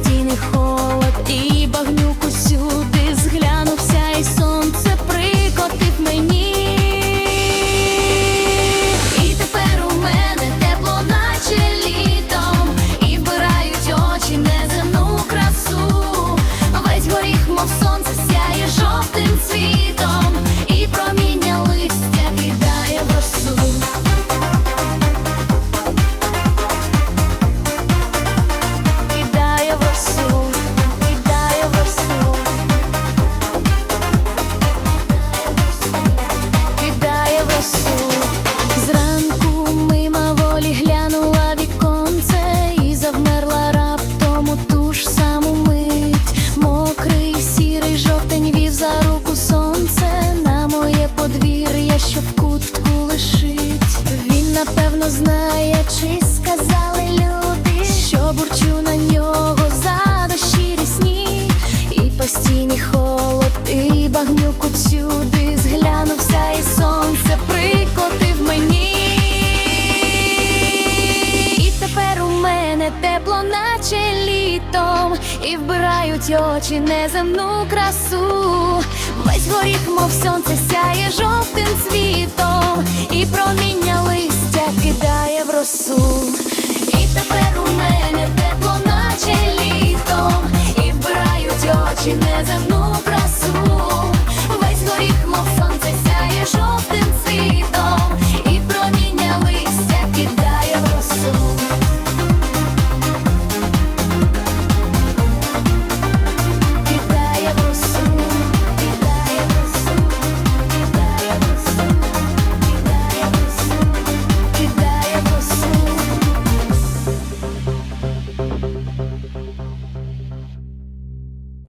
і постійний холод, і багнюк усюди зглянувся, і сонце прикотив мені. І тепер у мене тепло, наче літом, і вбирають очі неземну красу. Весь горіх, мов сонце, сяє жовтим цвітом, і проміння Він напевно знає, чи сказали люди, що бурчу на нього за дощі рісні, і постійний холод, і багнюк усюди зглянувся, і сонце прикотив мені. І тепер у мене тепло, наче літом, і вбирають очі неземну красу. Весь горіх, мов сонце, сяє жовтим цвітом, і листя кидає. І тепер у мене тепло, наче літом, і вбирають очі